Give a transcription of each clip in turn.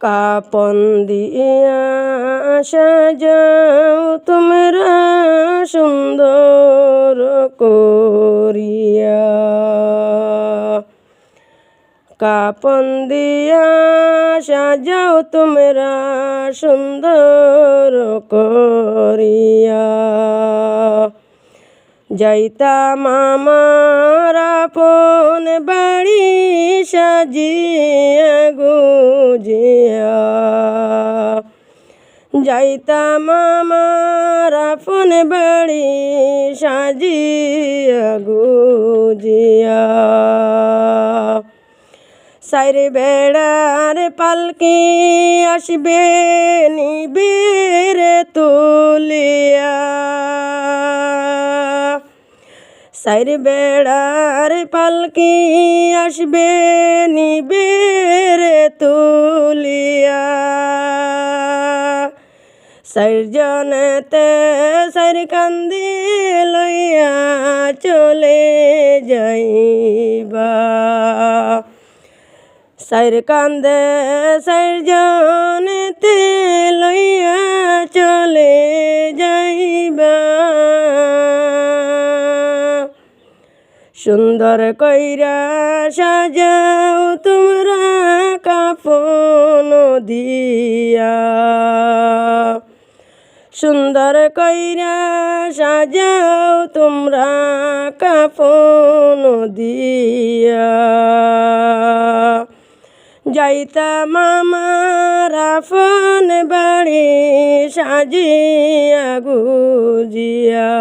কাপন দিয়া সাজাও তোমরা সুন্দর করিয়া। কাপন দিয়া সাজাও তোমরা সুন্দর করিয়া। যাইতাম আমার আপন বাড়ি সাজিয়া গুজিয়া। যাইতাম আমার আপন বাড়ি সাজিয়া গুজিয়া। সাইরে বেড়ার পালকি আসবে নিবির তুলিয়া। সাইর বেড়ার পালকি আসবে নিবির তুলিয়া। সাইজনেতে সাইর কান্দি লইয়া চলে যাইবা। সাইর কান্দে সাইর জনেতে সুন্দর কইরা সাজাও তোমরা কাপন দিয়া সুন্দর কইরা সাজাও তোমরা কাপন দিয়া যাইতাম আমার আপন বাড়ি সাজিয়া গুজিয়া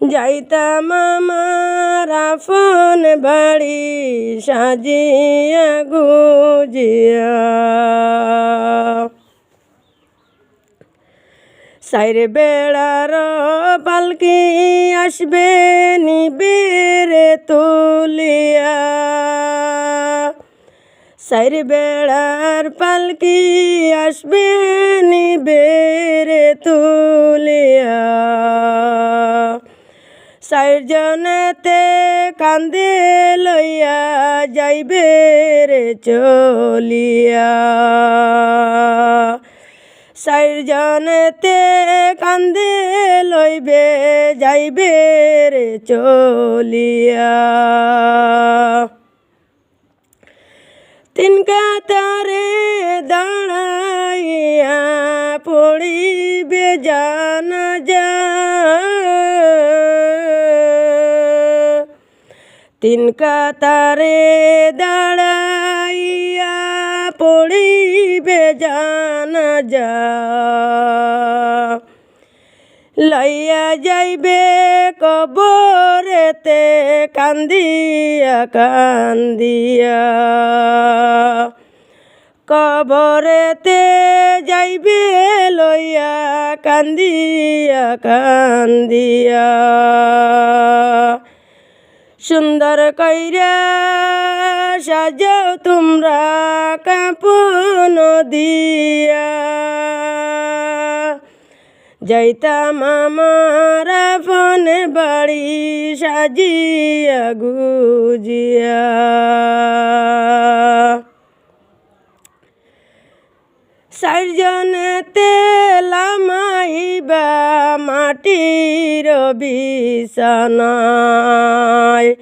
যাইতাম আমার আপন বাড়ি সাজিয়া গুজিয়া। সাইর বেড়ার পালকি আসবে নিবেরে তুলিয়া। সাইর বেড়ার পালকি আসবে নিবেরে তুলিয়া। সাইর জনেতে কান্দে লইয়া যাইবে রে চলিয়া। সাইর জনেতে কান্দে লইবে যাইবে রে চলিয়া। তিন কাতারে দাঁড়াইয়া পড়িবে জানা যা তিন কাতারে দাঁড়াইয়া পড়িবে জানা যা। লইয়া যাইবে কবরেতে কান্দিয়া কান্দিয়া। কবরেতে যাইবে লইয়া, কান্দিয়া কান্দিয়া। সুন্দর কইরা সাজাও তোমরা কাপন দিয়া। যাইতাম আমার ফোনে বাড়ি সাজিয়া গুজিয়া। চারজনেতে লামাইবা মাটির বিছানায়।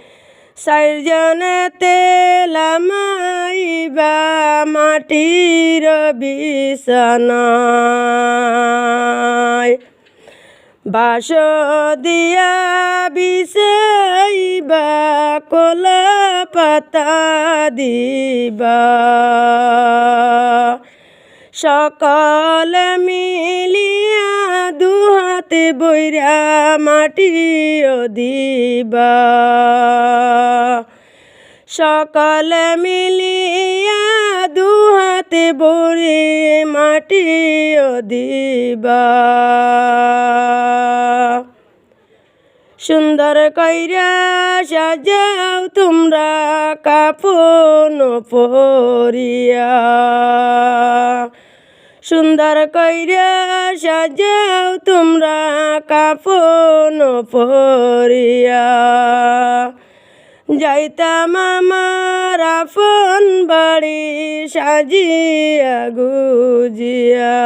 চারজনেতে লামাইবা মাটির বিছানায়। বাস দিয়া বিষাইবা কলা পাতা দিবা। সকল মিলিয়া দুহাতে বৈরা মাটিও দিবা। সকল মিলিয়া দুহাতে বরে মাটিও দিবা। সুন্দর কইরা সাজাও তোমরা কাপন পরিয়া। সুন্দর কইরা সাজাও তোমরা কাপন পরিয়া। যাইতাম আমার আপন বাড়ি সাজিয়া গুজিয়া।